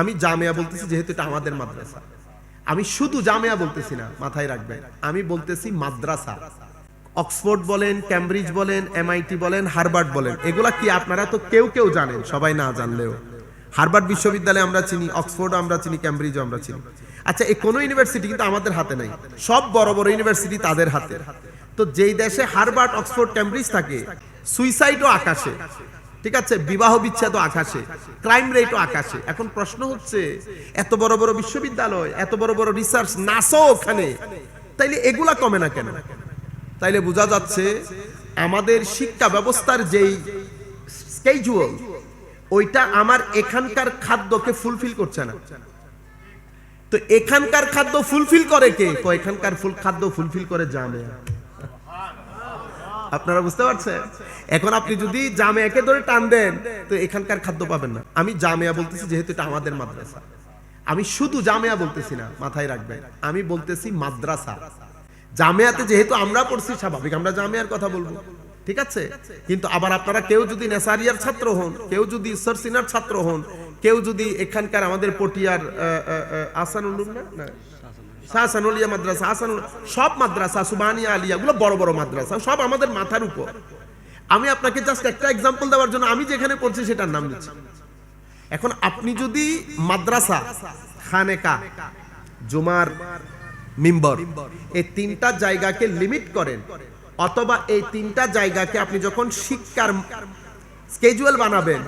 আমি জামিয়া বলতেছি যেহেতু এটা আমাদের মাদ্রাসা। আমি শুধু জামিয়া বলতেছি না, মাথায় রাখবেন। আমি বলতেছি মাদ্রাসা। অক্সফোর্ড বলেন, ক্যামব্রিজ বলেন, এমআইটি বলেন, হার্ভার্ড বলেন, এগুলা কি আপনারা তো কেউ কেউ জানেন, সবাই না জানলেও। হার্ভার্ড বিশ্ববিদ্যালয় আমরা চিনি অক্সফোর্ড আমরা চিনি, ক্যামব্রিজও আমরা চিনি। আচ্ছা এই কোনো ইউনিভার্সিটি কিন্তু আমাদের হাতে নাই। সব বড় বড় ইউনিভার্সিটি তাদের হাতে। তো যেই দেশে হার্ভার্ড, অক্সফোর্ড, ক্যামব্রিজ থাকে, সুইসাইডও আকাশে। ঠিক আছে, বিবাহ বিচ্ছেদ আকাশে ক্রাইম রেটও আকাশে। এখন প্রশ্ন হচ্ছে, এত বড় বড় বিশ্ববিদ্যালয়, এত বড় বড় রিসার্চ নাসো ওখানে, তাইলে এগুলা কমে না কেন? তাইলে বোঝা যাচ্ছে, আমাদের শিক্ষা ব্যবস্থার যেই স্কেজুয়াল ওইটা আমার এখানকার খাদ্যকে ফুলফিল করছে না। তো এখানকার খাদ্য ফুলফিল করে কে? এখানকার ফুল খাদ্য ফুলফিল করে জামিয়া আপনারা বুঝতে পারছেন? এখন আপনি যদি জামিয়াকে ধরে টান দেন, তো এখানকার খাদ্য পাবেন না। আমি জামিয়া বলতেছি যেহেতু এটা আমাদের মাদ্রাসা। আমি শুধু জামিয়া বলতেছি না, মাথায় রাখবেন। আমি বলতেছি মাদ্রাসা। জামিয়াতে যেহেতু আমরা পড়ছি, স্বাভাবিক আমরা জামিয়ার কথা বলব। ঠিক আছে? কিন্তু আবার আপনারা কেউ যদি নেসারিয়ার ছাত্র হন, কেউ যদি সরসিনার ছাত্র হন, কেউ যদি এখানকার আমাদের পটিয়ার, আহ আহ আসান না। শাহসানুলিয়া মাদ্রাসা হাসান সব মাদ্রাসা সুবানিয়া আলিয়া গুলো বড় বড় মাদ্রাসা, সব আমাদের মাথার উপর। আমি আপনাকে জাস্ট একটা এক্সাম্পল দেওয়ার জন্য, আমি যেখানে পড়ছি সেটার নাম দিচ্ছি এখন আপনি যদি মাদ্রাসা, খানেকা, জুমার মিম্বর, এই তিনটা জায়গাকে লিমিট করেন, অথবা এই তিনটা জায়গাকে আপনি যখন শিক্ষার স্কেজুয়াল বানাবেন,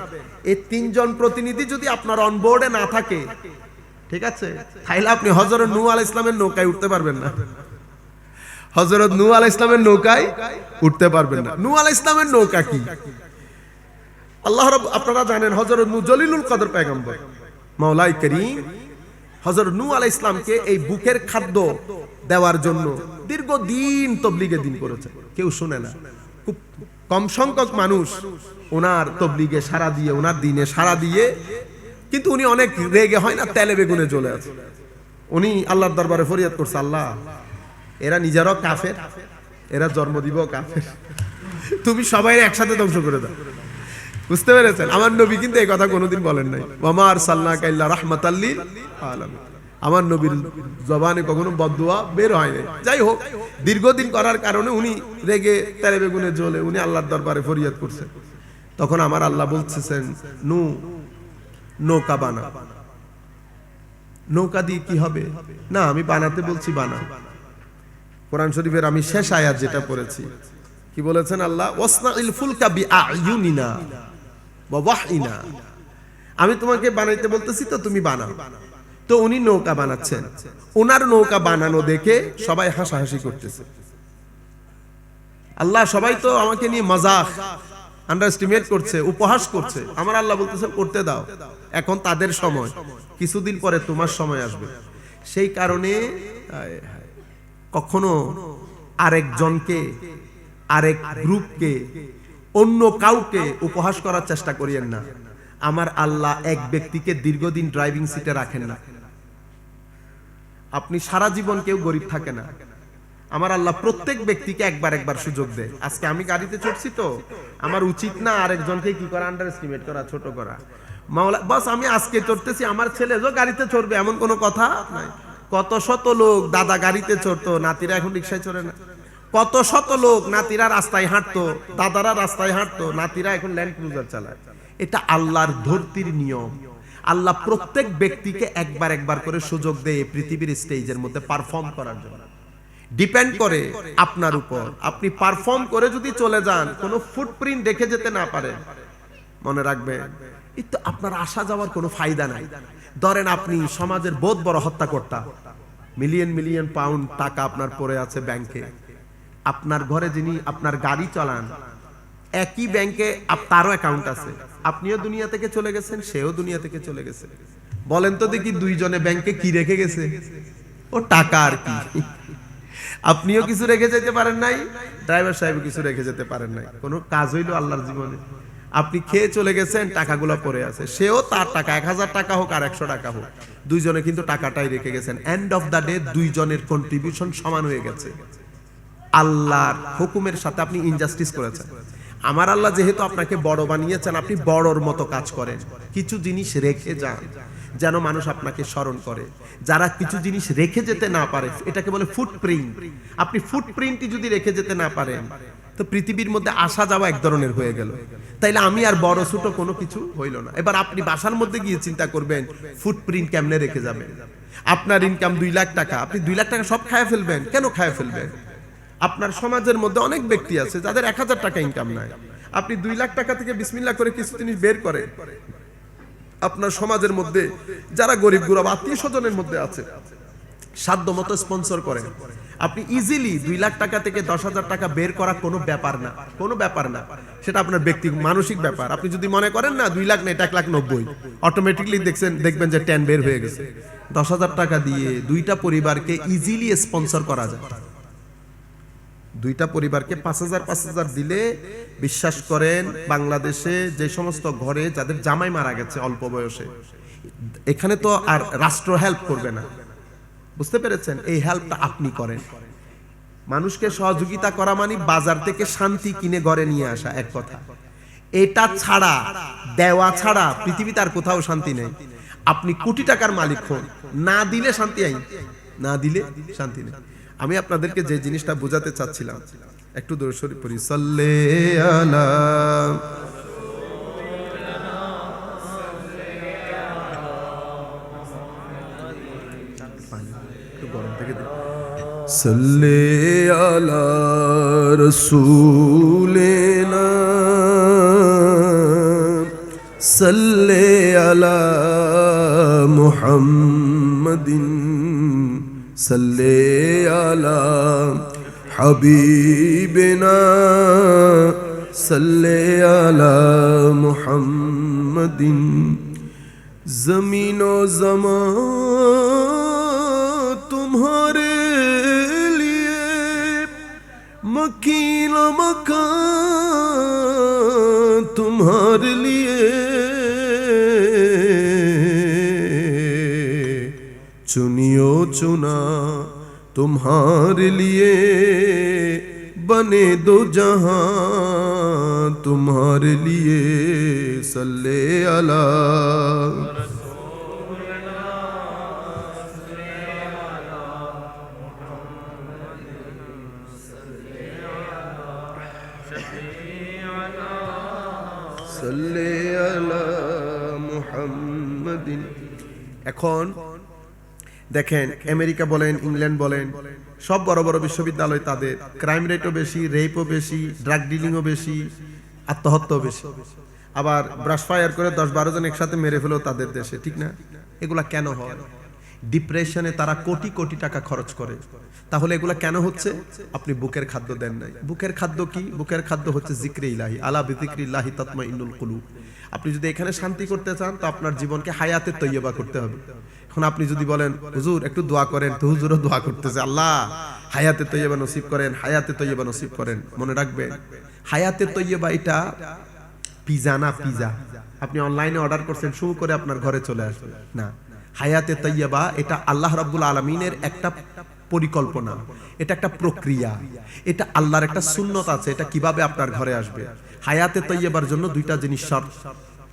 এই তিনজন প্রতিনিধি যদি আপনার অনবোর্ডে না থাকে ঠিক আছে? তাইলে আপনি হজরত নূ আল ইসলামের নৌকায় উঠতে পারবেন না। হজরত নূ আল ইসলামের নৌকায় উঠতে পারবেন না। নূ আল ইসলামের নৌকা কি? আল্লাহ রব আপনারা জানেন হজরত নূ জলিলুল কদর পেগম্বর মাওলাই করিম হজরত নূ আল ইসলামকে এই বুকের খাদ্য দেওয়ার জন্য দীর্ঘদিন তবলিগে দিন করেছে। কেউ শুনে না। খুব কম সংখ্যক মানুষ ওনার তবলিগে সারা দিয়ে, ওনার দিনে সারা দিয়ে কিন্তু উনি অনেক রেগে, হয় না? তেলে বেগুনে চলে আছে। উনি আল্লাহর দরবারে ফরিয়াদ করছে, আল্লাহ, এরা নিজেরাও কাফের, এরা জন্ম দিব কাফের। তুমি সবাই একসাথে ধ্বংস করে দাও। বুঝতে পেরেছেন? আমার নবী কিন্তু এই কথা কোনোদিন বলেন নাই। আমার সাল্লাহ কাইল্লা রাহমাতাল্লিল আলামিন। আমার নবীর জবানে কখনো বদুয়া বের হয় নাই। যাই হোক, দীর্ঘদিন করার কারণে উনি রেগে, তেলে বেগুনে জ্বলে উনি আল্লাহর দরবারে ফরিয়াদ করছেন তখন আমার আল্লাহ বলতেছেন নু নৌকা বানা। নৌকা দিয়ে কি হবে? না, আমি বানাতে বলছি বানা। কোরআন শরীফের আমি শেষ আয়াত যেটা পড়েছি। কি বলেছেন আল্লাহ? ওয়াহিনা আমি তোমাকে বানাইতে বলতেছি তো তুমি বানাও। তো উনি নৌকা বানাচ্ছেন। ওনার নৌকা বানানো দেখে সবাই হাসাহাসি করতেছে। আল্লাহ সবাই তো আমাকে নিয়ে মজাক আন্ডারস্টিমেট করছে, উপহাস করছে। আমার আল্লাহ বলতেছে, করতে দাও। এখন তাদের সময়। কিছুদিন পরে তোমার সময় আসবে। সেই কারণে কখনো আরেকজনকে, আরেক গ্রুপকে, অন্য কাউকে উপহাস করার চেষ্টা করিয়েন না। আমার আল্লাহ এক ব্যক্তিকে দীর্ঘদিন ড্রাইভিং সিটে রাখেন না। আপনি সারা জীবন কেউ গরিব থাকে না। আমার আল্লাহ প্রত্যেক ব্যক্তিকে একবার একবার সুযোগ দেয়। আজকে আমি গাড়িতে চড়ছি তো, আমার উচিত না আরেকজনকে কি করা আন্ডার এস্টিমেট করা, ছোট করা। মাওলা, বাস আমি আজকে চড়তেছি, আমার ছেলে যে গাড়িতে চড়বে, এমন কোনো কথা নাই। কত শত লোক দাদা গাড়িতে চড়তো, নাতিরা এখন রিক্সায় চড়ে না। কত শত লোক নাতিরা রাস্তায় হাঁটতো, দাদারা রাস্তায় হাঁটতো, নাতিরা এখন ল্যান্ড ক্রুজার চালায়। এটা আল্লাহর ধরতির নিয়ম। আল্লাহ প্রত্যেক ব্যক্তিকে একবার একবার করে সুযোগ দেয় পৃথিবীর স্টেজের মধ্যে পারফর্ম করার জন্য। ডিপেন্ড করে আপনার উপর। আপনি পারফর্ম করে যদি চলে যান কোনো ফুটপ্রিন্ট দেখে যেতে না পারেন মনে রাখবেন এই তো আপনার আসা যাওয়ার কোনো ফায়দা নাই। ধরেন আপনি সমাজের বোধ বড় হত্যা করতা মিলিয়ন মিলিয়ন পাউন্ড টাকা আপনার পড়ে আছে ব্যাংকে আপনার ঘরে যিনি আপনার গাড়ি চালান একই ব্যাংকে তারও অ্যাকাউন্ট আছে। আপনিও দুনিয়া থেকে চলে গেছেন সেও দুনিয়া থেকে চলে গেছে। বলেন তো দেখি দুইজনে ব্যাংকে কি রেখে গেছে? ও টাকা আর কি। আপনিও কিছু রেখে যেতে পারেন নাই? ড্রাইভার সাহেব কিছু রেখে যেতে পারেন নাই। কোনো কাজ হইল আল্লাহর জীবনে। আপনি খেয়ে চলে গেছেন টাকাগুলো পড়ে আছে। সেও তার টাকা এক হাজার টাকা হোক আর একশো টাকা হোক। দুইজনে কিন্তু টাকাটাই রেখে গেছেন। এন্ড অফ দ্য ডে দুইজনের কন্ট্রিবিউশন সমান হয়ে গেছে। আল্লাহর হুকুমের সাথে আপনি ইনজাস্টিস করেছেন। আমার আল্লাহ যেহেতু আপনাকে বড় বানিয়েছেন আপনি বড়র মতো কাজ করেন। কিছু জিনিস রেখে যান। যেন মানুষ আপনাকে স্মরণ করে। যারা কিছু জিনিস রেখে যেতে না পারে, এটাকে বলে ফুটপ্রিন্ট আপনি ফুটপ্রিন্টই যদি রেখে যেতে না পারেন, তো পৃথিবীর মধ্যে আসা যাওয়া এক ধরনের হয়ে গেল। তাইলে আমি আর বড় ছোট কোনো কিছু হইল না। এবার আপনি বাসার মধ্যে গিয়ে চিন্তা করবেন ফুটপ্রিন্ট কেমনে রেখে যাবেন? আপনার ইনকাম দুই লাখ টাকা, আপনি দুই লাখ টাকা সব খায় ফেলবেন, কেন খায় ফেলবেন? আপনার সমাজের মধ্যে অনেক ব্যক্তি আছে, যাদের এক হাজার টাকা ইনকাম নাই। আপনি দুই লাখ টাকা থেকে বিসমিল্লা করে কিছু জিনিস বের করেন। আপনার সমাজের মধ্যে, যারা গরিব গুরব, আত্মীয় স্বজনের মধ্যে আছে, সাধ্য মতো স্পন্সর করেন আপনি ইজিলি দুই লাখ টাকা থেকে দশ হাজার টাকা বের করা কোনো ব্যাপার না, কোনো ব্যাপার না। সেটা আপনার ব্যক্তি, মানসিক ব্যাপার। আপনি যদি মনে করেন, না, দুই লাখ না, এটা এক লাখ নব্বই অটোমেটিকলি দেখছেন, দেখবেন যে টেন বের হয়ে গেছে। দশ হাজার টাকা দিয়ে দুইটা পরিবারকে ইজিলি স্পন্সর করা যায়। দুইটা পরিবারকে পাঁচ হাজার পাঁচ হাজার দিলে বিশ্বাস করেন বাংলাদেশে যে সমস্ত ঘরে যাদের জামাই মারা গেছে অল্প বয়সে, এখানে তো আর রাষ্ট্র হেল্প করবে না। বুঝতে পেরেছেন? এই হেল্পটা আপনি করেন। মানুষকে সহযোগিতা করা মানে বাজার থেকে শান্তি কিনে ঘরে নিয়ে আসা, এক কথা। এটা ছাড়া, দেওয়া ছাড়া পৃথিবীতে আর কোথাও শান্তি নেই। আপনি কোটি টাকার মালিক হন, না দিলে শান্তি আইন, না দিলে শান্তি নেই। আমি আপনাদেরকে যে জিনিসটা বোঝাতে চাচ্ছিলাম, একটু দূর সরি পড়ি। সাল্লে আলা। দিন সাল্লে আলা صلی علی حبیبنا صلی علی محمد، زمین و زمان تمہارے لیے، مکین و مکان تمہارے لیے۔ मकान तुम्हारे लिए चुनियो चुना तुम्हारे लिए बने दो जहां तुम्हारे लिए सल्ले अला সাল্লে আলা মুহাম্মাদিন এখন দেখেন, আমেরিকা বলেন, ইংল্যান্ড বলেন, সব বড় বড় বিশ্ববিদ্যালয় তাদের। ক্রাইম রেটও বেশি, রেপও বেশি, ড্রাগ ডিলিংও বেশি, আত্মহত্যাও বেশি। আবার ব্রাশ ফায়ার করে দশ বারো জন একসাথে মেরে ফেলেও তাদের দেশে, ঠিক না? এগুলা কেন হয়? ডিপ্রেশনে তারা কোটি কোটি টাকা খরচ করে। তাহলে এগুলা কেন হচ্ছে? আপনি বুকের খাদ্য দেন নাই। বুকের খাদ্য কি? বুকের খাদ্য হচ্ছে জিক্রে ইলাহি, আলা বিজিক্রি ইলাহি তৎমা ইনুল কুলু আপনি যদি এখানে শান্তি করতে চান, তো আপনার জীবনকে হায়াতে তৈয়বা করতে হবে। এখন আপনি যদি বলেন, হুজুর, একটু দোয়া করেন, তো হুজুরও দোয়া করতেছে, আল্লাহ, হায়াতে তৈয়বা নসিব করেন, হায়াতে তৈয়বা নসিব করেন। মনে রাখবেন হায়াতে তৈয়বা এটা পিজা না পিজা। আপনি অনলাইনে অর্ডার করছেন, শু করে আপনার ঘরে চলে আসবে। না, হায়াতে তৈয়বা এটা আল্লাহ রাব্বুল আলমিনের একটা পরিকল্পনা, এটা একটা প্রক্রিয়া, এটা আল্লাহর একটা সুন্নত আছে, এটা কীভাবে আপনার ঘরে আসবে। হায়াতে তৈয়বার জন্য দুইটা জিনিস শর্ত,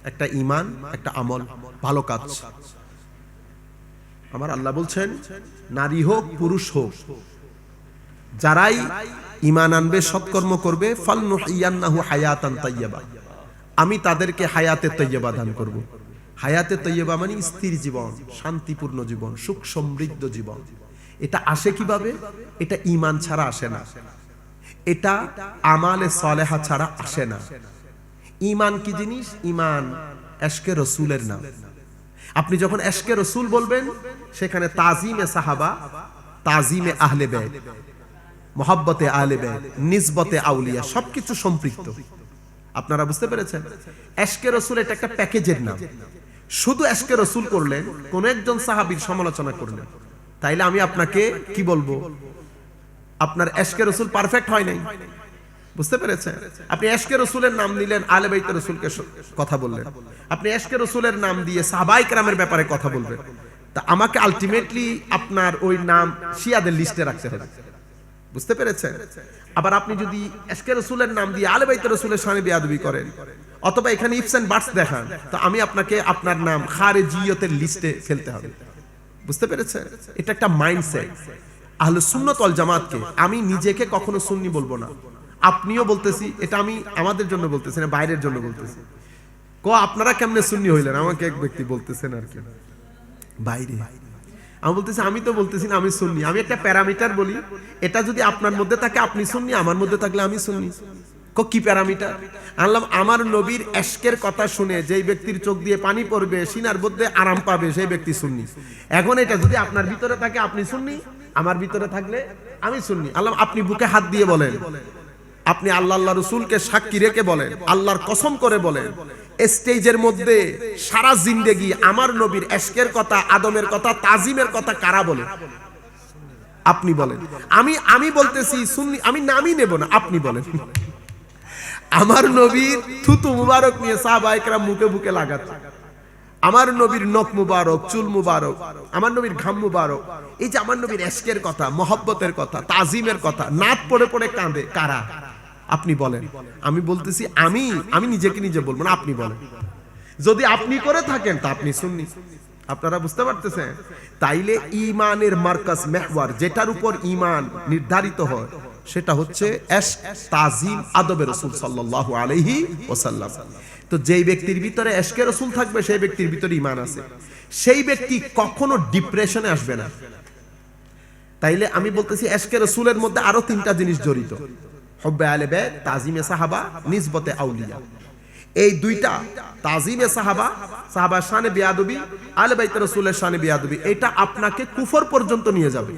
একটা ইমান একটা আমল, ভালো কাজ। আমার আল্লাহ বলছেন, নারী হোক, পুরুষ হোক, যারাই ইমান আনবে, সৎকর্ম করবে হায়াতান তাইয়্যিবা। আমি তাদেরকে হায়াতে তৈয়বা দান করব। হায়াতে তৈয়বা মানে স্থির জীবন, শান্তিপূর্ণ জীবন, সুখ সমৃদ্ধ জীবন। এটা আসে কীভাবে? এটা ইমান ছাড়া আসে না। এটা আমালে সলেহা ছাড়া আসে না। ইমান কি জিনিস? ইমান এশকে রসুলের নাম। আপনি যখন এশকে রসুল বলবেন সেখানে তাজিমে সাহাবা, তাজিমে আহলে ব্যয় মোহাব্বতে আহলে ব্যয় নিসবতে আউলিয়া, সবকিছু সম্পৃক্ত। আপনারা বুঝতে পেরেছেন? এশকে রসুল এটা একটা প্যাকেজের নাম। শুধু এশকে রসুল করলেন, কোন একজন সাহাবীর সমালোচনা করলেন। তাইলে আমি আপনাকে কি বলব? আপনার এশকে রসুল পারফেক্ট হয় নাই। বুঝতে পেরেছেন? আপনি এশকে রসুলের নাম নিলেন আলে বাইতে রসুলকে কথা বললেন। আপনি এশকে রসুলের নাম দিয়ে সাহাবাই ক্রামের ব্যাপারে কথা বলবেন। তা আমাকে আলটিমেটলি আপনার ওই নাম শিয়াদের লিস্টে রাখতে হবে। বুঝতে পেরেছেন? আবার আপনি যদি এসকে রসুলের নাম দিয়ে আলে বাইতে রসুলের সামনে বেয়াদবি করেন, অথবা এখানে ইফস অ্যান্ড বার্ডস দেখান, তো আমি আপনাকে আপনার নাম খারে জিয়তের লিস্টে ফেলতে হবে। বুঝতে পেরেছেন? এটা একটা মাইন্ডসেট আহলে সুন্নত ওয়াল জামাতকে আমি নিজেকে কখনো সুন্নি বলব না। আপনিও বলতেছি, এটা আমি আমাদের জন্য বলতেছি না, বাইরের জন্য বলতেছি। ক, আপনারা কেমনে সুন্নি হইলেন? আমাকে এক ব্যক্তি বলতেছেন আর কি। বাইরে। আমি বলতেছি, আমি তো বলতেছি আমি শুননি আমি একটা প্যারামিটার বলি, এটা যদি আপনার মধ্যে থাকে, আপনি শুননি আমার মধ্যে থাকলে আমি শুননি ক প্যারামিটার? আনলাম আমার নবীর এশকের কথা শুনে যেই ব্যক্তির চোখ দিয়ে পানি পড়বে, সিনার মধ্যে আরাম পাবে, সেই ব্যক্তি শুননি এখন এটা যদি আপনার ভিতরে থাকে, আপনি শুননি আমার ভিতরে থাকলে আমি শুননি আল্লাহ, আপনি বুকে হাত দিয়ে বলেন। আপনি আল্লাহ আল্লাহ রসুলকে সাক্ষী রেখে বলেন, আল্লাহর কসম করে বলেন। স্টেজের মধ্যে সারা জিন্দেগি আমার নবীর এশকের কথা, আদমের কথা, তাজিমের কথা কারা বলে? আপনি বলেন। আমি আমি বলতেছি সুন্নি, আমি নামই নেব না, আপনি বলেন। আমার নবীর থুতু মুবারক নিয়ে সাহাবাহিকরা মুখে বুকে লাগাত। আমার নবীর নখ মুবারক, চুল মুবারক, আমার নবীর ঘাম মুবারক। এই যে আমার নবীর এশকের কথা, মহব্বতের কথা, তাজিমের কথা, নাত পড়ে পড়ে কাঁদে। কারা? আপনি বলেন। আমি বলতেছি আমি আমি নিজেকে নিজে বলব না, আপনি বলেন। যদি আপনি করে থাকেন, তা আপনি শুননি আপনারা বুঝতে পারতেছেন? তাইলে ইমানের মার্কাস মেহওয়ার, যেটার উপর ইমান নির্ধারিত হয়, সেটা হচ্ছে তাজিম আদবে রসুল সাল্লাল্লাহু আলাইহি ওয়াসাল্লাম। তো যেই ব্যক্তির ভিতরে এশকে রসুল থাকবে, সেই ব্যক্তির ভিতরে ইমান আছে। সেই ব্যক্তি কখনো ডিপ্রেশনে আসবে না। তাইলে আমি বলতেছি এশকে রসুলের মধ্যে আরও তিনটা জিনিস জড়িত। হব্বে আলে বে তাজিমে সাহাবা, নিসবতে আউলিয়া। এই দুইটা তাজিমে সাহাবা সাহাবা শানে বিয়াদবি আলে বাইতে রসুলের শানে বিয়াদবি, এটা আপনাকে কুফর পর্যন্ত নিয়ে যাবে।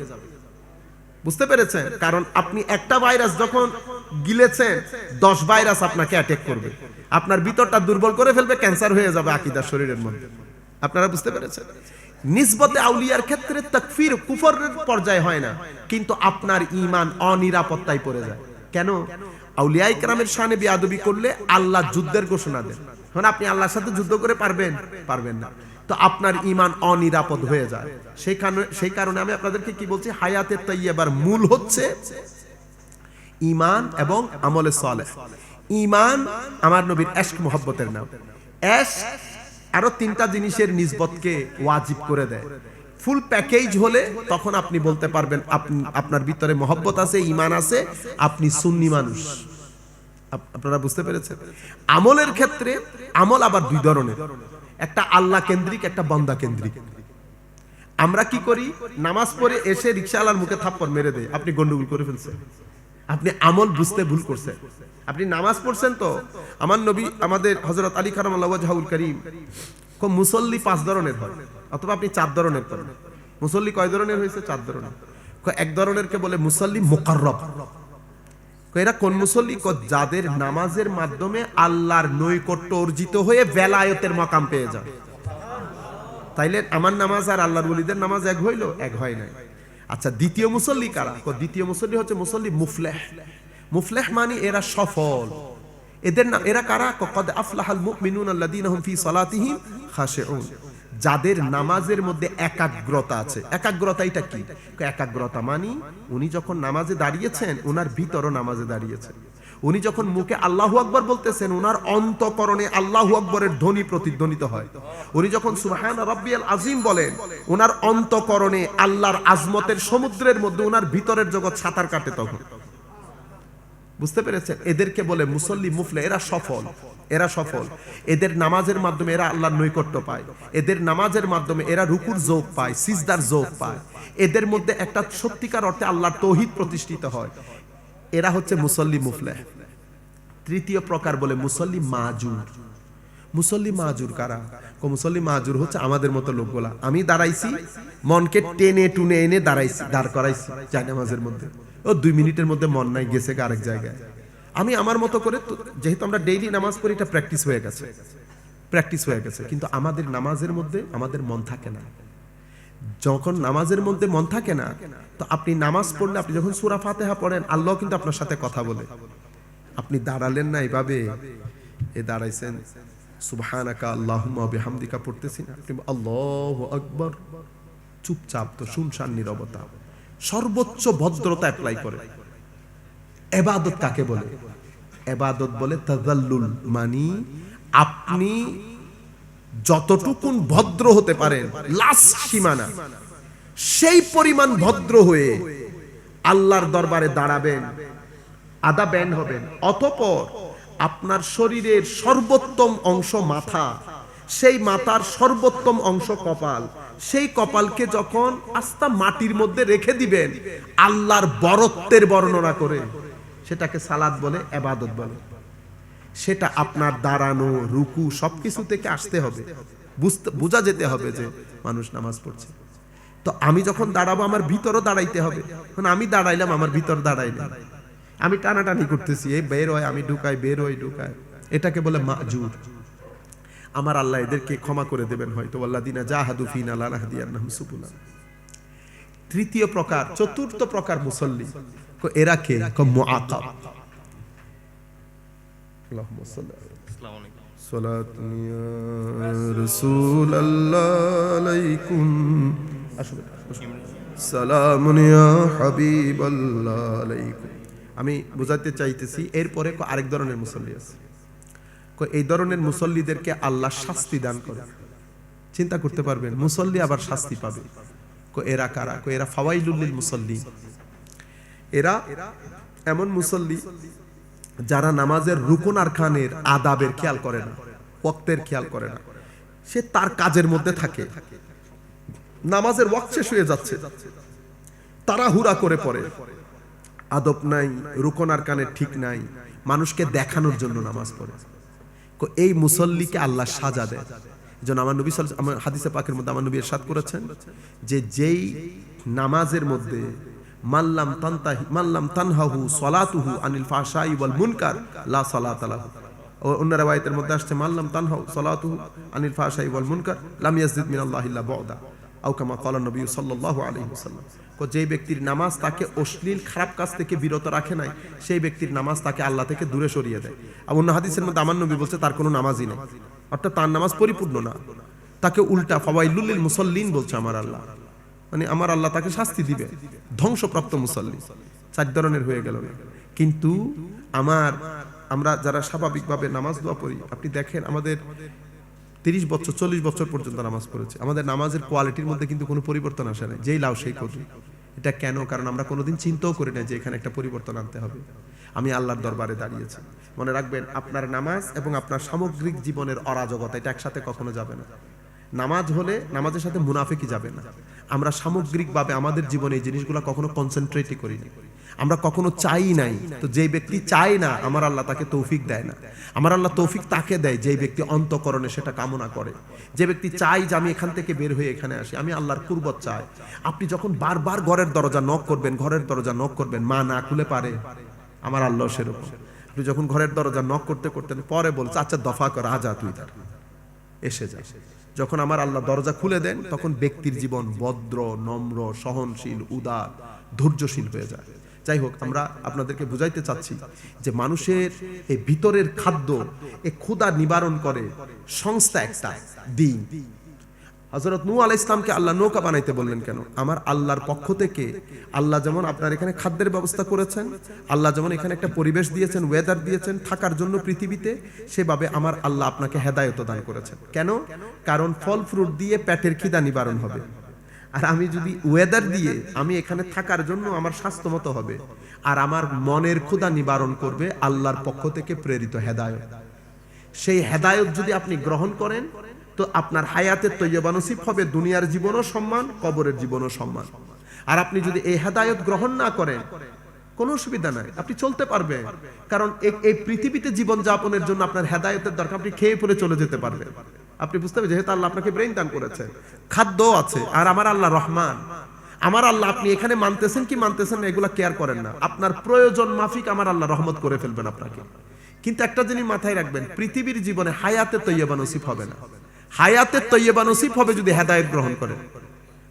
বুঝতে পেরেছেন? কারণ আপনি একটা ভাইরাস যখন গিলেছেন, দশ ভাইরাস আপনাকে অ্যাটাক করবে। আপনার ভিতরটা দুর্বল করে ফেলবে ক্যান্সার হয়ে যাবে আকিদার শরীরের মধ্যে। আপনারা বুঝতে পেরেছেন? নিসবতে আউলিয়ার ক্ষেত্রে তাকফির কুফরের পর্যায়ে হয় না, কিন্তু আপনার ইমান অনিরাপত্তায় পড়ে যায়। কেন? আউলিয়া ইকরামের শানে বিয়াদবি করলে আল্লাহ যুদ্ধের ঘোষণা দেন। মানে আপনি আল্লাহর সাথে যুদ্ধ করে পারবেন? পারবেন না। তো আপনার ইমান অনিরাপদ হয়ে যায়। সেই কারণে সেই কারণে আমি আপনাদেরকে কি বলছি? হায়াতে তৈয়বার মূল হচ্ছে ইমান এবং আমলে সালেহ। ইমান আমার নবীর এশক মোহব্বতের নাম। এশ আরও তিনটা জিনিসের নিজবতকে ওয়াজিব করে দেয়। ফুল প্যাকেজ হলে তখন আপনি বলতে পারবেন আপনার ভিতরে মহব্বত আছে ইমান আছে, আপনি সুন্নি মানুষ। আপনারা বুঝতে পেরেছেন? আমলের ক্ষেত্রে আমল আবার দুই ধরনের। একটা আল্লাহ কেন্দ্রিক, একটা বন্দা কেন্দ্রিক। আমরা কি করি? নামাজ পড়ে এসে রিক্সাওয়ালার মুখে থাপ্পড় মেরে দেয়। আপনি গন্ডগোল করে ফেলছেন। আপনি আমল বুঝতে ভুল করছেন। আপনি নামাজ পড়ছেন তো? আমার নবী, আমাদের হজরত আলী কারাম আল্লাহ জাহুল করিম মুসল্লি পাঁচ ধরনের হয়, অথবা আপনি চার ধরনের করেন। মুসল্লি কয় ধরনের হয়েছে? চার ধরনের। এক ধরনেরকে বলে মুসল্লি মোকাররব। এরা কোন মুসল্লি? যাদের নামাজের মাধ্যমে আল্লাহর নৈকট্য অর্জিত হয়ে বেলায়তের মকাম পেয়ে যায় তাইলে আমার নামাজ আর আল্লাহর বলিদের নামাজ এক হইল? এক হয় নাই। আচ্ছা দ্বিতীয় মুসল্লি কারা? দ্বিতীয় মুসল্লি হচ্ছে মুসল্লি মুফলেহ। মুফলেহ মানে এরা সফল। এদের না এরা কারা? কদ আফলাহাল মুমিনুন আল্লাযীনা হুম ফি সালাতিহিম খাশিউন। যাদের নামাজের মধ্যে একাগ্রতা আছে। একাগ্রতা এটা কি? একাগ্রতা মানে উনি যখন নামাজে দাঁড়িয়েছেন ওনার ভিতরও নামাজে দাঁড়িয়েছেন। উনি যখন মুখে আল্লাহু আকবর বলতেছেন ওনার অন্তকরণে আল্লাহু আকবরের ধ্বনি প্রতিধ্বনিত হয়। উনি যখন সুবহান রাব্বিয়াল আজিম বলেন ওনার অন্তকরণে আল্লাহর আজমতের সমুদ্রের মধ্যে ওনার ভিতরের জগৎ সাঁতার কাটে তখন। বুঝতে পেরেছেন? এদেরকে বলে মুসল্লি মুফলে, এরা সফল এরা সফল। এদের নামাজের মাধ্যমে এরা আল্লাহর নৈকট্য পায়। এদের নামাজের মাধ্যমে এরা রুকুর যোগ পায়, সিজদার যোগ পায়। এদের মধ্যে একটা সত্যিকার অর্থে আল্লাহর তৌহিদ প্রতিষ্ঠিত হয়। এরা হচ্ছে মুসল্লি মুফলে। তৃতীয় প্রকার বলে মুসল্লি মাজুর। মুসল্লি মাজুর কারা? কো, মুসল্লি মাজুর হচ্ছে আমাদের মতো লোকগুলা। আমি দাঁড়াইছি, মনকে টেনে টুনে এনে দাঁড়াইছি, দাঁড় করাইছি জায় নামাজের মধ্যে। ও, দুই মিনিটের মধ্যে মন নাই, গেছে আরেক জায়গায়। আমি আমার মতো করে যেহেতু আমরা ডেইলি নামাজ পড়ি, এটা প্র্যাকটিস হয়ে গেছে। প্র্যাকটিস হয়ে গেছে। কিন্তু আমাদের নামাজের মধ্যে আমাদের মন থাকে না। যখন নামাজের মধ্যে মন থাকে না, তো আপনি নামাজ পড়লে আপনি যখন সুরা ফাতেহা পড়েন, আল্লাহ কিন্তু আপনার সাথে কথা বলে। আপনি দাঁড়ালেন না এইভাবে এ দাঁড়াইছেন, সুবহানাকা আল্লাহুম্মা পড়তেছি না। আপনি আল্লাহু আকবার। চুপচাপ তো শুনশান নীরবতা। সর্বোচ্চ ভদ্রতা অ্যাপ্লাই করে। এবাদত কাকে বলে? এবাদত বলে তাজাল্লুল মানি। আপনি যতটুকুন ভদ্র হতে পারেন লাস্ট সীমানা, সেই পরিমাণ ভদ্র হয়ে আল্লাহর দরবারে দাঁড়াবেন, আদা ব্যান হবেন। অতপর আপনার শরীরের সর্বোত্তম অংশ মাথা, সেই মাথার সর্বোত্তম অংশ কপাল, সেই কপালকে যখন আস্তা মাটির মধ্যে রেখে দিবেন, আল্লাহর বরত্বের বর্ণনা করে, সেটাকে সালাদ বলে, এবাদত বলে। সেটা আপনার দাঁড়ানো, রুকু, সবকিছু থেকে আসতে হবে। বুঝতে, বোঝা যেতে হবে যে মানুষ নামাজ পড়ছে। তো আমি যখন দাঁড়াবো, আমার ভিতরও দাঁড়াইতে হবে। আমি দাঁড়াইলাম, আমার ভিতর দাঁড়াইলাম। আমি টানাটানি করতেছি, এই বের হয়, আমি ঢুকাই, বের হই ঢুকাই। এটাকে বলে মাজুর। আমার আল্লাহ এদেরকে ক্ষমা করে দেবেন হয়তো। আল্লাহ দিনা জাহাদু ফিন আল্লাহ হাদিয়ান্নাহম সুবুলা। তৃতীয় প্রকার, চতুর্থ প্রকার মুসল্লি, এরা কে? কো মুআকাব আল্লাহুম্মা সাল্লি আলা আসসালামু আলাইকুম صلاة يا رسول الله عليكم সালাম ইয়া হাবিব আল্লাহ আলাইকুম আমি বোঝাতে চাইতেছি এরপরে ক- আরেক ধরনের মুসল্লি আছে ক- এই ধরনের মুসল্লিদেরকে আল্লাহ শাস্তি দান করে চিন্তা করতে পারবেন মুসল্লি আবার শাস্তি পাবে ক এরা কারা ক এরা ফাওয়াইলুল মুসল্লি এরা এমন মুসল্লি যারা নামাজের রুকুন আর খানের আদাবের খেয়াল করে না, ওয়াক্তের খেয়াল করে না, সে তার কাজের মধ্যে থাকে। নামাজের ওয়াক্ত শেষ হয়ে যাচ্ছে। তারা হুরা করে পড়ে। আদব নাই, রুকন আর কানের ঠিক নাই, মানুষকে দেখানোর জন্য নামাজ পড়ে। এই মুসল্লিকে আল্লাহ সাজা দেয়। যেন আমার নবী সাল হাদিসে পাকের মধ্যে আমার নবী এরশাদ করেছেন যে যেই নামাজের মধ্যে মাল্লাম তানহাহু সলাতুহু আনিল ওয়াল মুনকার, লা লাহু। অন্য মধ্যে আসছে মাল্লাম তানহাহু সলাতুহু আনিল ওয়াল মুনকার, লাম ইয়াজদিদ মিনাল্লাহি ইল্লা আও কামা ক্বালা নবী সাল্লাল্লাহু আলাইহি ওয়াসাল্লাম। কো যে ব্যক্তির নামাজ তাকে অশ্লীল, খারাপ কাজ থেকে বিরত রাখে নাই, সেই ব্যক্তির নামাজ তাকে আল্লাহ থেকে দূরে সরিয়ে দেয়। আর অন্য হাদিসের মধ্যে আমার নবী বলছে, তার কোনো নামাজই নেই। অর্থাৎ তার নামাজ পরিপূর্ণ না। তাকে উল্টা ফাওয়াইলুল লিল মুসাল্লিন বলছে আমার আল্লাহ। মানে আমার আল্লাহ তাকে শাস্তি দিবে। ধ্বংসপ্রাপ্ত মুসল্লি। চার ধরনের হয়ে গেল। কিন্তু আমার, আমরা যারা স্বাভাবিকভাবে নামাজ দোয়া পড়ি, আপনি দেখেন আমাদের তিরিশ বছর, চল্লিশ বছর পর্যন্ত নামাজ পড়েছে। আমাদের নামাজের কোয়ালিটির মধ্যে কিন্তু কোনো পরিবর্তন আসে না যেই লাও সেই করি এটা কেন? কারণ আমরা কোনোদিন চিন্তাও করি না যে এখানে একটা পরিবর্তন আনতে হবে। আমি আল্লাহর দরবারে দাঁড়িয়েছি। মনে রাখবেন, আপনার নামাজ এবং আপনার সামগ্রিক জীবনের অরাজকতা, এটা একসাথে কখনো যাবে না। নামাজ হলে নামাজের সাথে মুনাফিকই যাবে না। আমরা সামগ্রিকভাবে আমাদের জীবনে এই জিনিসগুলো কখনো কনসেন্ট্রেটই করি না আমরা কখনো চাই নাই। তো যেই ব্যক্তি চায় না, আমার আল্লাহ তাকে তৌফিক দেয় না। আমার আল্লাহ তৌফিক তাকে দেয়, যেই ব্যক্তি অন্তকরণে সেটা কামনা করে। যে ব্যক্তি চাই যে আমি এখান থেকে বের হয়ে এখানে আসি, আমি আল্লাহর কুরবত চাই। আপনি যখন বারবার ঘরের দরজা নক করবেন, ঘরের দরজা নক করবেন, মা না খুলে পারে, আমার আল্লাহ সেরকম। আপনি যখন ঘরের দরজা নক করতে করতে পরে বলছে আচ্ছা দফা কর আজা তুই তার এসে যা। যখন আমার আল্লাহ দরজা খুলে দেন, তখন ব্যক্তির জীবন ভদ্র, নম্র, সহনশীল, উদার, ধৈর্যশীল হয়ে যায়। যাই হোক, আমরা আপনাদেরকে বুঝাইতে চাচ্ছি যে মানুষের এই ভিতরের খাদ্য, এ ক্ষুদা নিবারণ করে সংস্থা একটা, দিন। হজরত নূ আলাহ ইসলামকে আল্লাহ নৌকা বানাইতে বললেন কেন? আমার আল্লাহর পক্ষ থেকে আল্লাহ যেমন আপনার এখানে খাদ্যের ব্যবস্থা করেছেন, আল্লাহ যেমন এখানে একটা পরিবেশ দিয়েছেন ওয়েদার দিয়েছেন, থাকার জন্য পৃথিবীতে, সেভাবে আমার আল্লাহ আপনাকে হেদায়ত দান করেছেন। কেন? কারণ ফল ফ্রুট দিয়ে পেটের খিদা নিবারণ হবে। আর আমি যদি ওয়েদার দিয়ে আমি এখানে থাকার জন্য আমার স্বাস্থ্য মতো হবে, আর আমার মনের ক্ষুধা নিবারণ করবে আল্লাহর পক্ষ থেকে প্রেরিত হেদায়ত। সেই হেদায়ত যদি আপনি গ্রহণ করেন তো আপনার হায়াতের তৈয়বা নসিব হবে, দুনিয়ার জীবনও সম্মান, কবরের জীবনও সম্মান। আর আপনি যদি এই হেদায়ত গ্রহণ না করেন, কোনো অসুবিধা নাই, আপনি চলতে পারবেন। কারণ এই- পৃথিবীতে জীবন যাপনের জন্য আপনার হেদায়তের দরকার, আপনি খেয়ে পরে চলে যেতে পারবেন। আপনি বুঝতে পারবেন যেহেতু আল্লাহ আপনাকে ব্রেন দান করেছে খাদ্য আছে, আর আমার আল্লাহ রহমান। আমার আল্লাহ আপনি এখানে মানতেছেন কি মানতেছেন না, এগুলা কেয়ার করেন না। আপনার প্রয়োজন মাফিক আমার আল্লাহ রহমত করে ফেলবেন আপনাকে। কিন্তু একটা জিনিস মাথায় রাখবেন, পৃথিবীর জীবনে হায়াতে তৈয়বা নসিব হবে না। হায়াতে তৈয়বা নসিব হবে যদি হেদায়ত গ্রহণ করেন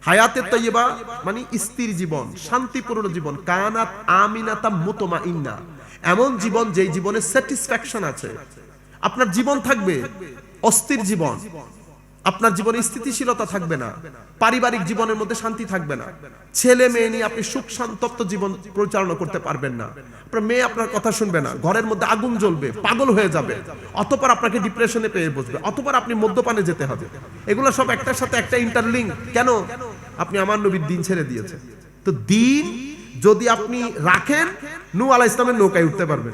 হায়াতের তৈয়বা মানে স্ত্রীর জীবন, শান্তিপূর্ণ জীবন। কানাত আমিনাতা মুতমা ইন্না এমন জীবন যেই জীবনে স্যাটিসফ্যাকশন আছে। আপনার জীবন থাকবে অস্থির জীবন। আপনার জীবনে স্থিতিশীলতা থাকবে না, পারিবারিক জীবনের মধ্যে শান্তি থাকবে না। ছেলে, মেয়ে নিয়ে আপনি সুখ, শান্তপ্ত জীবন পরিচালনা করতে পারবেন না। আপনার মেয়ে আপনার কথা শুনবে না, ঘরের মধ্যে আগুন জ্বলবে, পাগল হয়ে যাবে। অতপর আপনাকে ডিপ্রেশনে পেয়ে বসবে, অতপর আপনি মদ্যপানে যেতে হবে। এগুলো সব একটার সাথে একটা ইন্টারলিঙ্ক কেন? আপনি আমার নবীর দিন ছেড়ে দিয়েছেন। তো দিন যদি আপনি রাখেন নু আলাহ ইসলামের নৌকায় উঠতে পারবেন।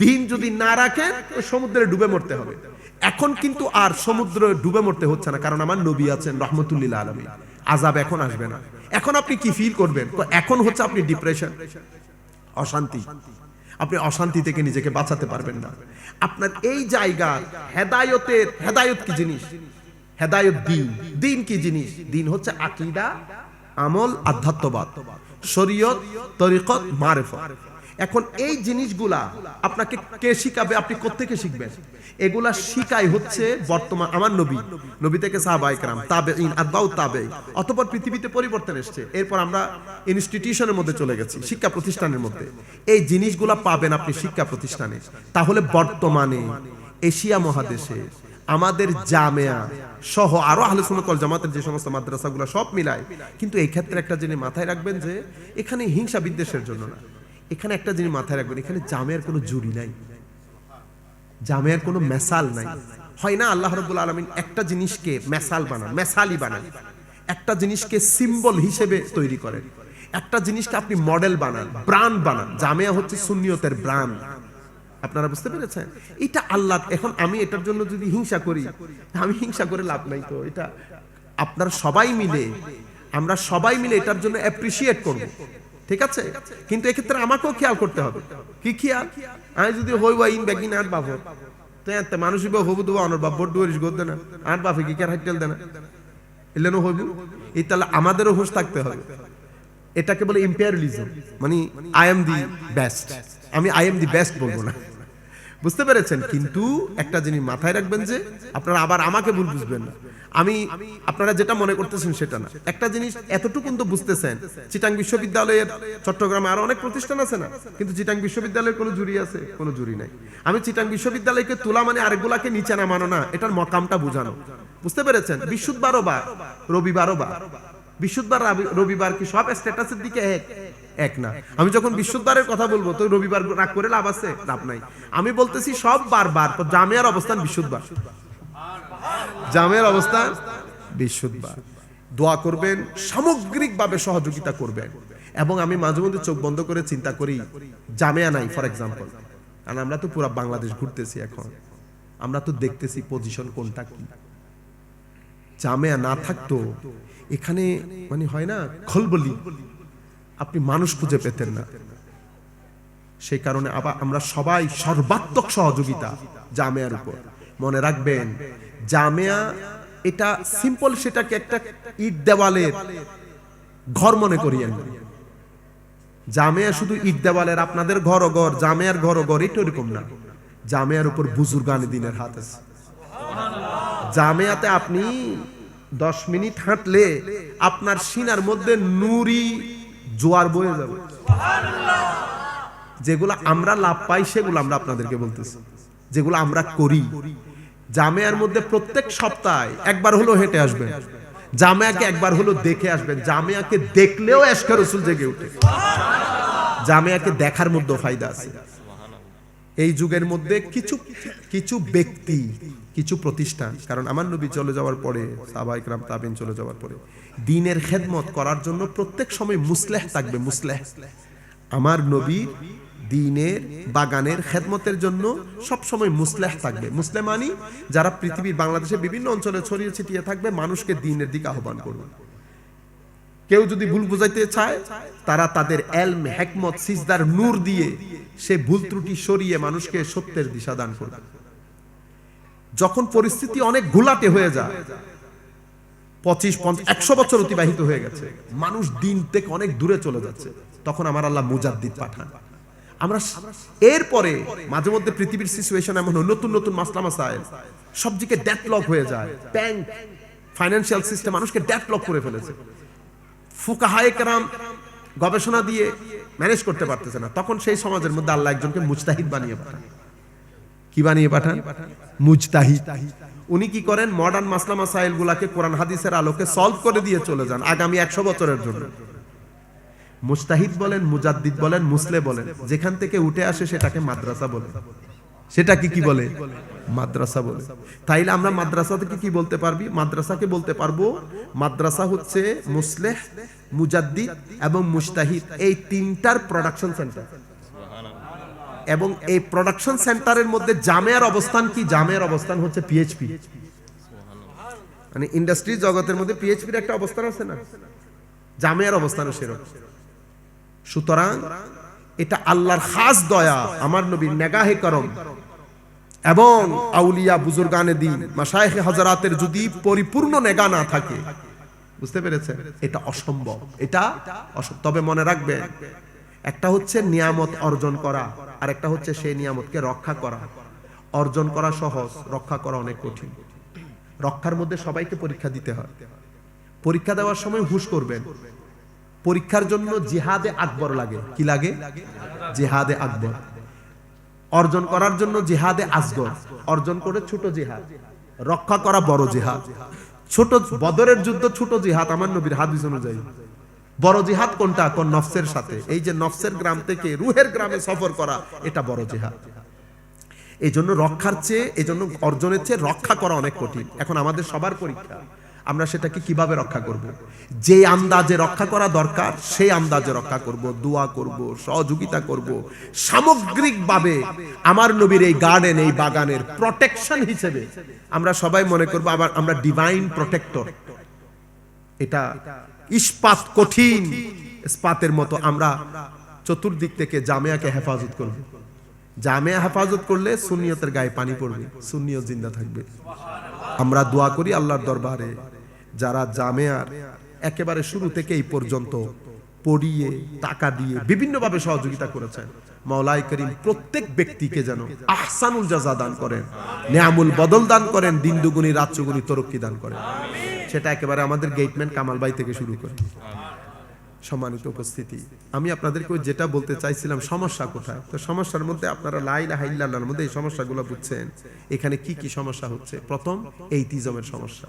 দিন যদি না রাখেন সমুদ্রে ডুবে মরতে হবে। এখন কিন্তু আর সমুদ্র ডুবে মরতে হচ্ছে না, কারণ আমার নবী আছেন রহমতুল্লিল আলমী। আজাব এখন আসবে না। এখন আপনি কি ফিল করবেন? তো এখন হচ্ছে আপনি ডিপ্রেশন অশান্তি। আপনি অশান্তি থেকে নিজেকে বাঁচাতে পারবেন না। আপনার এই জায়গা, হেদায়তের, হেদায়ত কি জিনিস? হেদায়ত দিন। দিন কি জিনিস? দিন হচ্ছে আকিদা, আমল, আধ্যাত্মবাদ। শরীয়ত, তরিকত, মারেফত। এখন এই জিনিসগুলা আপনাকে কে শিখাবে, আপনি কোত্থেকে শিখবেন? এগুলা শিখাই হচ্ছে বর্তমান আমার নবী নবী থেকে সাহাবাইকরাম তাবে ইন আদবাউ তাবে অতপর পৃথিবীতে পরিবর্তন এসছে। এরপর আমরা ইনস্টিটিউশনের মধ্যে চলে গেছি, শিক্ষা প্রতিষ্ঠানের মধ্যে। এই জিনিসগুলা পাবেন আপনি শিক্ষা প্রতিষ্ঠানে। তাহলে বর্তমানে এশিয়া মহাদেশে আমাদের জামেয়া সহ আরও সুন্নাত ওয়াল জামাতের যে সমস্ত মাদ্রাসাগুলো সব মিলায়, কিন্তু এই ক্ষেত্রে একটা জিনিস মাথায় রাখবেন যে এখানে হিংসা বিদ্বেষের জন্য না। এখানে একটা জিনিস মাথায় রাখবেন, এখানে জামেয়ার কোনো জুরি নাই। জামেয়ার কোনো মেসাল নাই। হয় না আল্লাহ রব্বুল আলমিন একটা জিনিসকে মেসাল বানান মেসালি বানান। একটা জিনিসকে সিম্বল হিসেবে তৈরি করেন। একটা জিনিসকে আপনি মডেল বানান ব্রান্ড বানান। জামেয়া হচ্ছে সুন্নিয়তের ব্রান্ড আপনারা বুঝতে পেরেছেন? এটা আল্লাহ, এখন আমি এটার জন্য যদি হিংসা করি, আমি হিংসা করে লাভ নাই তো। এটা আপনারা সবাই মিলে, আমরা সবাই মিলে এটার জন্য অ্যাপ্রিসিয়েট করব। ঠিক আছে? কিন্তু এক্ষেত্রে আমাকেও খেয়াল করতে হবে। কি খেয়াল? আমি যদি হই বা ইন ব্যাগিন আর বাবু তো হবু দেবো অনর বাপ বড় ডুয়ারিস গোদ না। আট কি কেন হাইটেল দেনা এলেন হইব? এই তাহলে আমাদেরও হুঁশ থাকতে হবে। এটাকে বলে ইম্পেরিয়ালিজম মানে আই এম দি বেস্ট আমি আই এম দি বেস্ট বলব না। বুঝতে পেরেছেন? কিন্তু একটা জিনিস মাথায় রাখবেন যে আপনারা আবার আমাকে ভুল বুঝবেন না। আমি, আপনারা যেটা মনে করতেছেন সেটা না। একটা জিনিস এতটুকু তো বুঝতেছেন, চিটাং বিশ্ববিদ্যালয়ের চট্টগ্রামে আরও অনেক প্রতিষ্ঠান আছে না? কিন্তু চিটাং বিশ্ববিদ্যালয়ের কোনো জুরি আছে, কোনো জুরি নাই। আমি চিটাং বিশ্ববিদ্যালয়কে তোলা মানে আরেকগুলাকে নিচে নামানো না, এটার মকামটা বোঝানো। বুঝতে পেরেছেন? বিশুদ্ধবারও বা রবিবারও বা। বিশুদ্ধবার রাবি- রবিবার কি সব স্ট্যাটাসের দিকে এক? এক না। আমি যখন বিশুদ্ধবারের কথা বলব, তো রবিবার রাগ করে লাভ আছে? লাভ নাই। আমি বলতেছি সব বারবার জামিয়ার অবস্থান বিশুদ্ধবার জামের অবস্থান বিশুদ্ধবার দোয়া করবেন, সামগ্রিকভাবে সহযোগিতা করবেন। এবং আমি মাঝে মধ্যে চোখ বন্ধ করে চিন্তা করি, জামেয়া নাই ফর এক্সাম্পল কারণ আমরা তো পুরো বাংলাদেশ ঘুরতেছি এখন। আমরা তো দেখতেছি পজিশন কোনটা কি। জামেয়া না থাকতো, এখানে মানে হয় না, খলবলি। আপনি মানুষ খুঁজে পেতেন না। সেই কারণে আবার আমরা সবাই সর্বাত্মক সহযোগিতা জামেয়ার উপর। মনে রাখবেন, জামেয়া এটা সিম্পল সেটাকে একটা ইট দেওয়ালের ঘর মনে করিয়েন। জামেয়া শুধু ইট দেওয়ালের আপনাদের ঘর ঘর জামেয়ার ঘর ঘর এটা ওরকম না। জামেয়ার উপর বুজুর্গানি দিনের হাত আছে। জামেয়াতে আপনি দশ মিনিট হাঁটলে আপনার সিনার মধ্যে নুরি জোয়ার বয়ে যাবে। যেগুলো আমরা লাভ পাই, সেগুলো আমরা আপনাদেরকে বলতেছি। যেগুলো আমরা করি। জামেয়ার মধ্যে প্রত্যেক সপ্তাহে একবার হলো হেঁটে আসবেন। জামেয়াকে একবার হলো দেখে আসবেন। জামেয়াকে দেখলেও এসকে রসুল জেগে উঠে জামেয়াকে দেখার মধ্যে ফায়দা আছে। এই যুগের মধ্যে কিছু কিছু ব্যক্তি, কিছু প্রতিষ্ঠান, কারণ আমার নবী চলে যাওয়ার পরে সাবাইক রাম তাবিন চলে যাওয়ার পরে দিনের খেদমত করার জন্য প্রত্যেক সময় মুসলেহ থাকবে, মুসলেহ। আমার নবী দিনের বাগানের খেদমতের জন্য সব সময় মুসলেহ থাকবে। মুসলে মানি যারা পৃথিবীর বাংলাদেশের বিভিন্ন অঞ্চলে ছড়িয়ে ছিটিয়ে থাকবে, মানুষকে দিনের দিকে আহ্বান করবে। কেউ যদি ভুল বুঝাইতে চায়, তারা তাদের এলম, হেকমত, সিজদার নূর দিয়ে সে ভুল ত্রুটি সরিয়ে মানুষকে সত্যের দিশা দান করবে। যখন পরিস্থিতি অনেক ঘোলাটে হয়ে যায় পঁচিশ পঞ্চাশ একশো বছর অতিবাহিত হয়ে গেছে। মানুষ দিন থেকে অনেক দূরে চলে যাচ্ছে। তখন আমার আল্লাহ মুজাদ্দিদ পাঠান। আমরা এরপরে মাঝে মধ্যে পৃথিবীর সিচুয়েশন এমন হয়, নতুন নতুন মাসলা মাসাইল সব দিকে ডেটলক হয়ে যায়। ব্যাংক ফাইন্যান্সিয়াল সিস্টেম মানুষকে ডেটলক করে ফেলেছে। ফুকাহায়ে কেরাম গবেষণা দিয়ে ম্যানেজ করতে পারতেছে না। তখন সেই সমাজের মধ্যে আল্লাহ একজনকে মুজতাহিদ বানিয়ে পাঠান। কি বানিয়ে পাঠান? মুজতাহিদ। উনি কি করেন? মডার্ন মাসলা মাসাইল গুলাকে কোরআন হাদিসের আলোকে সলভ করে দিয়ে চলে যান আগামী একশো বছরের জন্য। মুস্তাহিদ বলেন, মুজাদ্দিদ বলেন, মুসলে বলেন, যেখান থেকে উঠে আসে সেটাকে মাদ্রাসা বলে। সেটাকে কি বলে? মাদ্রাসা বলে। তাইলে আমরা মাদ্রাসা থেকে কি বলতে পারবি? মাদ্রাসাকে বলতে পারব, মাদ্রাসা হচ্ছে মুসলেহ, মুজাদ্দিদ এবং মুস্তাহিদ। এই তিনটার প্রোডাকশন সেন্টার এবং এই প্রোডাকশন সেন্টারের মধ্যে জামেয়ার অবস্থান কি? জামেয়ার অবস্থান হচ্ছে পিএইচপি মানে ইন্ডাস্ট্রি জগতের মধ্যে পিএইচপির একটা অবস্থান আছে না? জামেয়ার অবস্থানও সেরকম। সুতরাং এটা আল্লাহর খাস দয়া, আমার নবীর নেগাহে করম। এবং আউলিয়া বুজুর্গানে দিন মাশায়েখে হাজারাতের যদি পরিপূর্ণ নেগা না থাকে, বুঝতে পেরেছেন? এটা অসম্ভব। এটা তবে মনে রাখবেন, একটা হচ্ছে নিয়ামত অর্জন করা আর একটা হচ্ছে সেই নিয়ামতকে রক্ষা করা। অর্জন করা সহজ, রক্ষা করা অনেক কঠিন। রক্ষার মধ্যে সবাইকে পরীক্ষা দিতে হয়। পরীক্ষা দেওয়ার সময় হুশ করবেন। পরীক্ষার জন্য জিহাদে আকবর লাগে। কি লাগে? জিহাদে আকবর। অর্জন করার জন্য জিহাদে আসগর। অর্জন করে ছোট জিহাদ। রক্ষা করা বড় জিহাদ। ছোট বদরের যুদ্ধ ছোট জিহাদ আমার নবীর হাদিস অনুযায়ী। বড় জিহাদ কোনটা? কোন নফসের সাথে। এই যে নফসের গ্রাম থেকে রুহের গ্রামে সফর করা, এটা বড় জিহাদ। এই জন্য রক্ষার চেয়ে এই জন্য অর্জনের চেয়ে রক্ষা করা অনেক কঠিন। এখন আমাদের সবার পরীক্ষা, আমরা সেটাকে কীভাবে রক্ষা করব। যে আন্দাজে রক্ষা করা দরকার সেই আন্দাজে রক্ষা করব, দোয়া করব, সহযোগিতা করব। সামগ্রিকভাবে আমার নবীর এই গার্ডেন এই বাগানের প্রোটেকশন হিসেবে আমরা সবাই মনে করব, আবার আমরা ডিভাইন প্রোটেক্টর এটা ইস্পাত কঠিন। ইস্পাতের মতো আমরা চতুর্দিক থেকে জামিয়াকে হেফাজত করব। জামেয়া হেফাজত করলে সুন্নিয়তের গায়ে পানি পড়বে, সুন্নিয়ত জিন্দা থাকবে। আমরা দোয়া করি আল্লাহর দরবারে, যারা জামেয়ার একেবারে শুরু থেকে এই পর্যন্ত পড়িয়ে, টাকা দিয়ে বিভিন্নভাবে সহযোগিতা করেছেন। মাওলাই করিম প্রত্যেক ব্যক্তিকে যেন আহসানুল জাজা দান করেন, নেয়ামুল বদল দান করেন, দিন দুগুনি, রাত তরক্কি দান করেন। সেটা একেবারে আমাদের গেটম্যান কামালবাই থেকে শুরু করে। সম্মানিত উপস্থিতি, আমি আপনাদেরকে যেটা বলতে চাইছিলাম, সমস্যা কোথায়? তো সমস্যার মধ্যে আপনারা লাইলা হাইল্লার মধ্যে এই সমস্যাগুলো বুঝছেন। এখানে কি কি সমস্যা হচ্ছে? প্রথম, এই তিজমের সমস্যা।